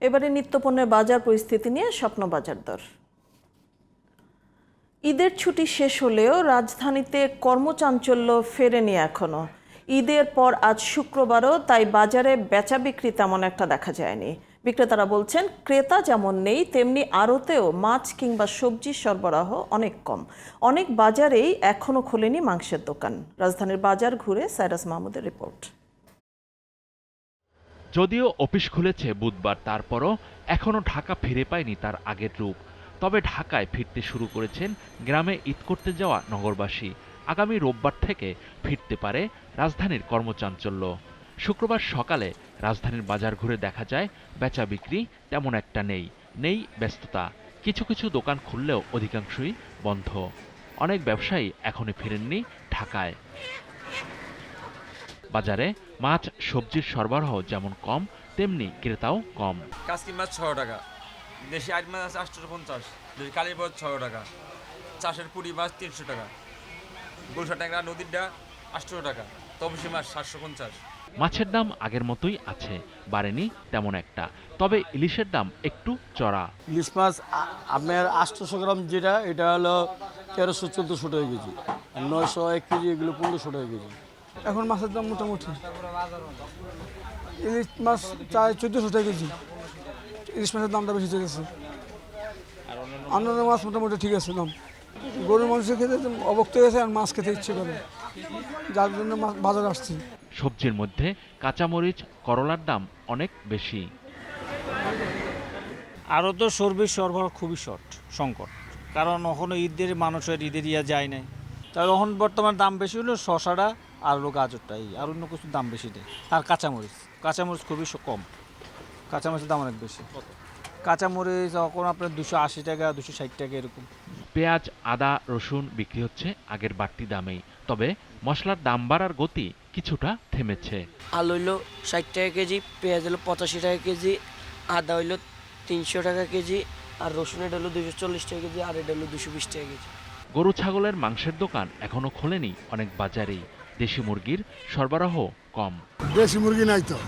এবারে নিত্যপণ্যের বাজার পরিস্থিতি নিয়ে স্বপ্ন বাজার দর। ঈদের ছুটি শেষ হলেও রাজধানীতে কর্মচাঞ্চল্য ফেরেনি এখনও। ঈদের পর আজ শুক্রবারও তাই বাজারে বেচা বিক্রি তেমন একটা দেখা যায়নি। বিক্রেতারা বলছেন, ক্রেতা যেমন নেই, তেমনি আড়তেও মাছ কিংবা সবজির সরবরাহ অনেক কম। অনেক বাজারেই এখনও খোলেনি মাংসের দোকান। রাজধানীর বাজার ঘুরে সাইরাস মাহমুদের রিপোর্ট। যদিও অফিস খুলেছে বুধবার, তারপরও এখনও ঢাকা ফিরে পায়নি তার আগের রূপ। তবে ঢাকায় ফিরতে শুরু করেছেন গ্রামে ঈদ করতে যাওয়া নগরবাসী। আগামী রোববার থেকে ফিরতে পারে রাজধানীর কর্মচাঞ্চল্য। শুক্রবার সকালে রাজধানীর বাজার ঘুরে দেখা যায়, বেচা বিক্রি তেমন একটা নেই নেই ব্যস্ততা। কিছু কিছু দোকান খুললেও অধিকাংশই বন্ধ। অনেক ব্যবসায়ী এখনই ফিরেননি ঢাকায়। বাজারে মাছ সবজির সরবরাহ যেমন কম তেমনি ক্রেতাও কম। কাসকি মাছ ছশো টাকা দেশি আট মাছ আছে আটশো পঞ্চাশ দেশি কালীপদ ছশো টাকা চাষের পুরি মাছ তিনশো টাকা গুলশা ট্যাংরা নদীরটা আটশো টাকা তপসি মাছ সাতশো পঞ্চাশ। মাছের দাম আগের মতোই আছে বাড়েনি তেমন একটা তবে ইলিশের দাম একটু চড়া। ইলিশ মাছ আপনার আটশোশো গ্রাম যেটা এটা হলো তেরোশো চোদ্দোশো টাকা কেজি নয়শো এক কেজি এগুলো পনেরোশো টাকা কেজি। এখন মাছের দাম মোটামুটি। ইলিশ মাছ চাই চোদ্দোশো টাকা কেজি। ইলিশ মাছের দামটা বেশি চলেছে অন্যান্য মাছ মোটামুটি ঠিক আছে দাম। গরুর মাংস খেতে তো অবক্ত গেছে আর মাছ খেতে ইচ্ছে করে যার জন্য মাছ বাজারে আসছি। সবজির মধ্যে কাঁচামরিচ করলার দাম অনেক বেশি। আরও তো সর্বিস সরবরাহ খুবই শর্ট সংকট। কারণ ওখানে ঈদের মানুষের ঈদের ইয়া যায় নাই। তাই এখন বর্তমান দাম বেশি হলো শশাটা আর হলো গাজরটা এই আর অন্য কিছুর দাম বেশি দেয় আর কাঁচামরিচ কাঁচামরিচ খুবই কম। কাঁচামরিচের দাম অনেক বেশি। কাঁচামরিচ এখন আপনার দুশো আশি টাকা দুশো ষাট টাকা এরকম। পেঁয়াজ আদা রসুন বিক্রি হচ্ছে আগের বাড়তি দামেই। তবে মশলার দাম বাড়ার গতি কিছুটা থেমেছে। আলু হইল ষাট টাকা কেজি পেঁয়াজ হলো পঁচাশি টাকা কেজি আদা হইল তিনশো টাকা কেজি আর রসুন এটা হলো দুশো চল্লিশ টাকা কেজি আর এটা হলো দুশো বিশ টাকা কেজি। গরু ছাগলের মাংসের দোকান এখনও খোলেনি অনেক বাজারেই। দেশি মুরগির সরবরাহ কম। দেশি মুরগি নাই তো।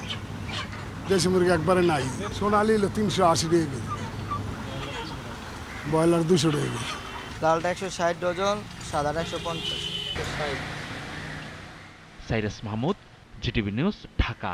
দেশি মুরগি একবারে নাই। সোনালি হলো তিনশো আশি টাকা কেজি। ব্রয়লার দুশো টাকা কেজি। লালটা একশো ষাট ডজন সাদাটা একশো পঞ্চাশ। Cyrus Mahmud GTV news Dhaka.